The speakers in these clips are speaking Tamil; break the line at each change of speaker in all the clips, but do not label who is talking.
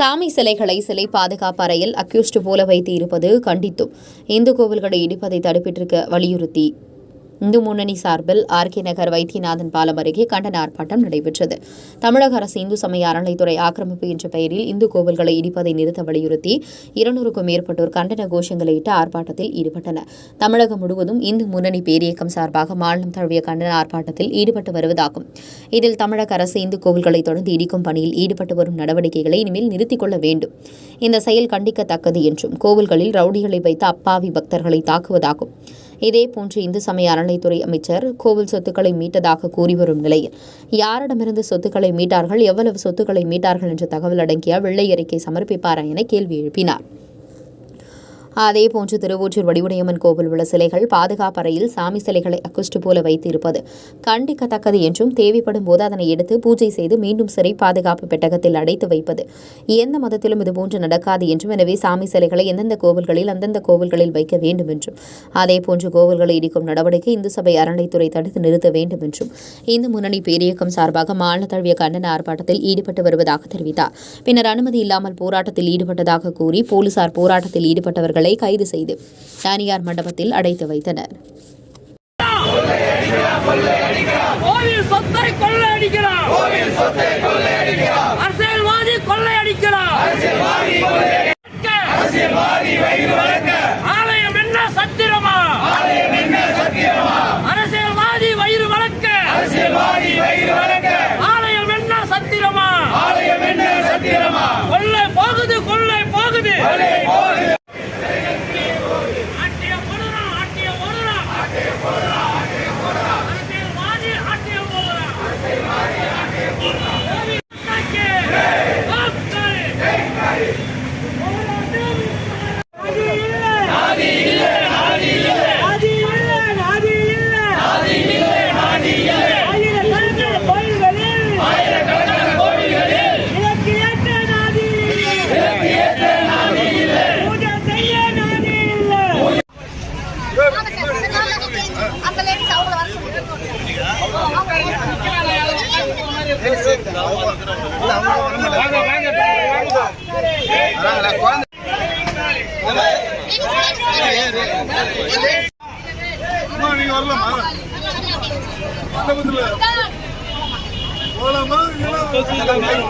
சாமி சிலைகளை சிலை பாதுகாப்பு அறையில் அக்யூஸ்ட் போல வைத்து இருப்பது கண்டித்தும். இந்து கோவில்களை இடிப்பதை தடுப்பிட்டிருக்க வலியுறுத்தி இந்து முன்னணி சார்பில் ஆர் கே நகர் வைத்தியநாதன் பாலம் அருகே கண்டன ஆர்ப்பாட்டம் நடைபெற்றது. தமிழக அரசு இந்து சமய அறநிலைத்துறை ஆக்கிரமிப்பு என்ற பெயரில் இந்து கோவில்களை இடிப்பதை நிறுத்த வலியுறுத்தி இருநூறுக்கும் மேற்பட்டோர் கண்டன கோஷங்களையிட்டு ஆர்ப்பாட்டத்தில் ஈடுபட்டனர். தமிழகம் முழுவதும் இந்து முன்னணி பேரியக்கம் சார்பாக மாநிலம் தழுவிய கண்டன ஆர்ப்பாட்டத்தில் ஈடுபட்டு வருவதாகும். இதில் தமிழக அரசு இந்து கோவில்களை தொடர்ந்து இடிக்கும் பணியில் ஈடுபட்டு வரும் நடவடிக்கைகளை இனிமேல் நிறுத்திக் கொள்ள வேண்டும். இந்த செயல் கண்டிக்கத்தக்கது என்றும் கோவில்களில் ரவுடிகளை வைத்து அப்பாவி பக்தர்களை தாக்குவதாகும். இதேபோன்று இந்து சமய அறநிலைத்துறை அமைச்சர் கோவில் சொத்துக்களை மீட்டதாக கூறி வரும் நிலையில் யாரிடமிருந்து சொத்துக்களை மீட்டார்கள் எவ்வளவு சொத்துக்களை மீட்டார்கள் என்ற தகவல் அடங்கிய வெள்ளை அறிக்கை சமர்ப்பிப்பாரா என கேள்வி எழுப்பினார். அதேபோன்று திருவூற்றூர் வடிவுடையம்மன் கோவில் உள்ள சிலைகள் பாதுகாப்பு அறையில் சாமி சிலைகளை அக்குஸ்ட் போல வைத்து இருப்பது கண்டிக்கத்தக்கது என்றும் தேவைப்படும் போது அதனை எடுத்து பூஜை செய்து மீண்டும் சிறை பாதுகாப்பு பெட்டகத்தில் அடைத்து வைப்பது. எந்த மதத்திலும் இதுபோன்று நடக்காது என்றும் எனவே சாமி சிலைகளை எந்தெந்த கோவில்களில் அந்தந்த கோவில்களில் வைக்க வேண்டும் என்றும் அதேபோன்று கோவில்களை இடிக்கும் நடவடிக்கை இந்து சபை அறநிலைத்துறை தடுத்து நிறுத்த வேண்டும் என்றும் இந்து முன்னணி பேரியக்கம் சார்பாக மாநில தழுவிய கண்டன ஆர்ப்பாட்டத்தில் ஈடுபட்டு வருவதாக தெரிவித்தார். பின்னர் அனுமதி இல்லாமல் போராட்டத்தில் ஈடுபட்டதாக கூறி போலீசார் போராட்டத்தில் ஈடுபட்டவர்களை கைது செய்து தனியார் மண்டபத்தில் அடைத்து வைத்தனர்.
அரசியல்வாதி கொள்ளையடிக்கிறார். அரசியல்வாதி ஆலயம் என்ன சத்திரமா? ஆலயம் என்ன சத்திரமா? அரசியல்வாதி வயிறு வளர்க்க. அரசியல்வாதி வயிறு வளர்க்க. ஆலயம் என்ன சத்திரமா? ஆலயம் என்ன சத்திரமா? கொள்ளை போகுது கொள்ளை போகுது.
நீங்க வரலாமா போலாமா? இல்ல சரி சரி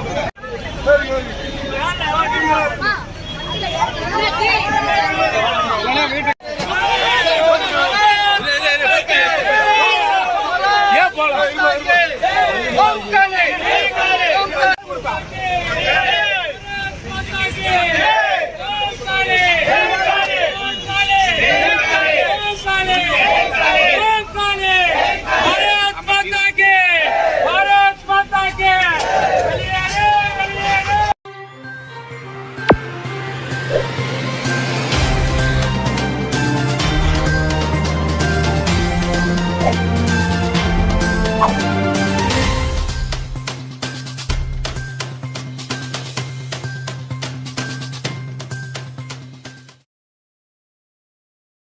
you